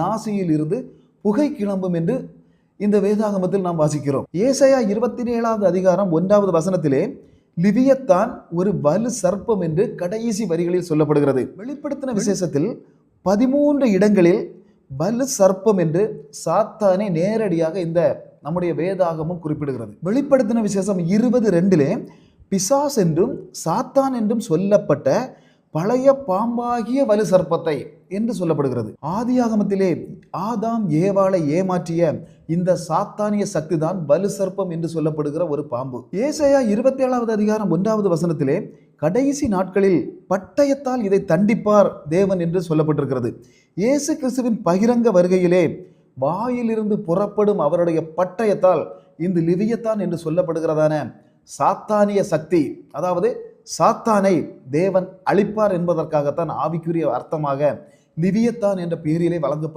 நாசியில் இருந்து புகை கிளம்பும் என்று இந்த வேதாகமத்தில் நாம் வாசிக்கிறோம். ஏசையா இருபத்தி ஏழாவது அதிகாரம் ஒன்றாவது வசனத்திலே லிவியத்தான் ஒரு வலு சர்ப்பம் என்று கடைசி வரிகளில் சொல்லப்படுகிறது. வெளிப்படுத்தின விசேஷத்தில் பதிமூன்று இடங்களில் வலு சர்ப்பம் என்று சாத்தானை நேரடியாக இந்த நம்முடைய வேதாகமும் குறிப்பிடுகிறது. வெளிப்படுத்தின விசேஷம் இருபது ரெண்டிலே பிசாஸ் என்றும் சாத்தான் என்றும் சொல்லப்பட்ட பழைய பாம்பாகிய வலு சர்ப்பத்தை என்று சொல்லப்படுகிறது. ஆதியாகமத்திலே ஆதாம் ஏவாளை ஏமாற்றிய இந்த சாத்தானிய சக்தி தான் வலு சர்ப்பம் என்று சொல்லப்படுகிற ஒரு பாம்பு. ஏசையா இருபத்தி ஏழாவது அதிகாரம் ஒன்றாவது வசனத்திலே கடைசி நாட்களில் பட்டயத்தால் இதை தண்டிப்பார் தேவன் என்று சொல்லப்பட்டிருக்கிறது. இயேசு கிறிஸ்துவின் பகிரங்க வருகையிலே வாயிலிருந்து புறப்படும் அவருடைய பட்டயத்தால் இந்த லிவியத்தான் என்று சொல்லப்படுகிறதான சாத்தானிய சக்தி அதாவது சாத்தானை தேவன் அழிப்பார் என்பதற்காகத்தான் ஆவிக்குரிய அர்த்தமாக லிவியத்தான் என்ற பெயரிலே வழங்கப்படும்